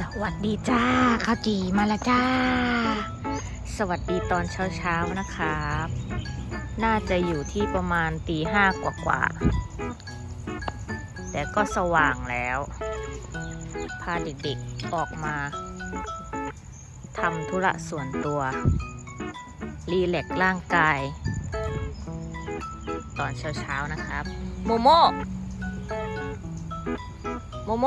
สวัสดีจ้าข้าวจีมาแล้วจ้า สวัสดีตอนเช้าๆนะครับ น่าจะอยู่ที่ประมาณตีห้ากว่าๆแต่ก็สว่างแล้ว พาเด็กๆออกมาทำธุระส่วนตัว รีแลกร่างกาย ตอนเช้าๆนะครับ โมโมโมโม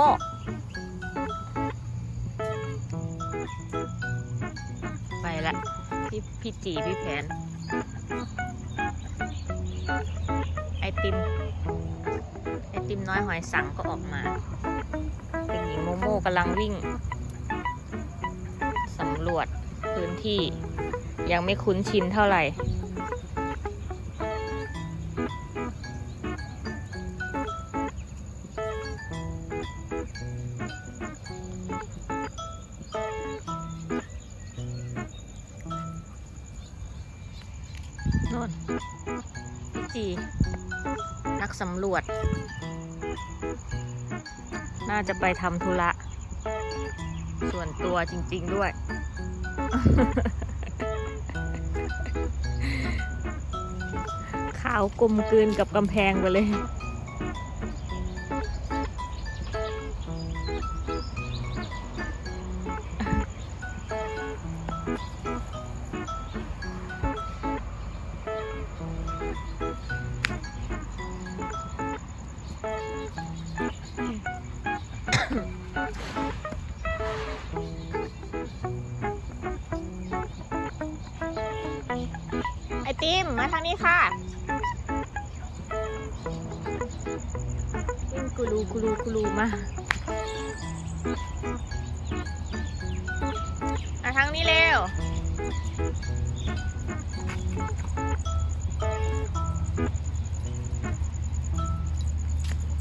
ละพี่พี่จีพี่แผน ไอติม ไอติมน้อยหอยสังก็ออกมาเป็นหญิงโมโม่กำลังวิ่งสำรวจพื้นที่ยังไม่คุ้นชินเท่าไหร่ น่นพี่จีนักสำรวจ น่าจะไปทำธุระ ส่วนตัวจริง ๆด้วย ขาวกลมกลืนกับกำแพงไปเลย ติมมาทางนี้ค่ะวิ่งกูรูกูรูกูรูมามาทางนี้เร็ว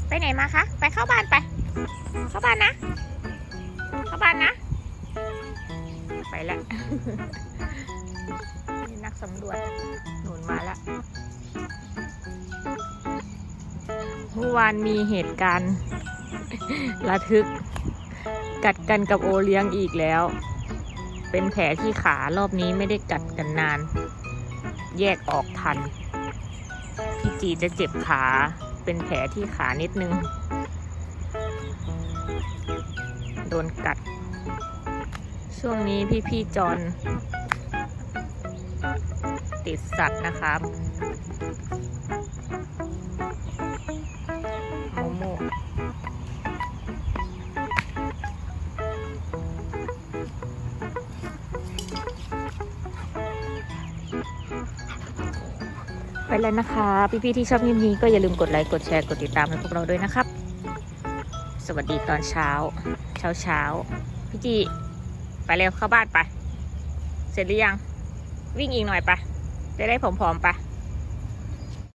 ไปไหนมาคะ ไปเข้าบ้านไป เข้าบ้านนะ เข้าบ้านนะ ไปแล้ว นักสำรวจหนุนมาแล้วเมื่อวานมีเหตุการณ์ ระทึก กัดกันกับโอเลี้ยงอีกแล้ว เป็นแผลที่ขารอบนี้ไม่ได้กัดกันนาน แยกออกทัน พี่จีจะเจ็บขา เป็นแผลที่ขานิดนึง โดนกัด ช่วงนี้พี่ๆจอน ติดสัตว์นะครับโมโมไปแล้วนะคะ พี่ๆที่ชอบคลิปนี้ก็อย่าลืมกดไลค์ กดแชร์ กดติดตามให้พวกเราด้วยนะครับ สวัสดีตอนเช้า เช้าเช้าพี่จีไปเร็วเข้าบ้านไป เสร็จหรือยัง วิ่งอีกหน่อยไป จะได้ผอมๆปะ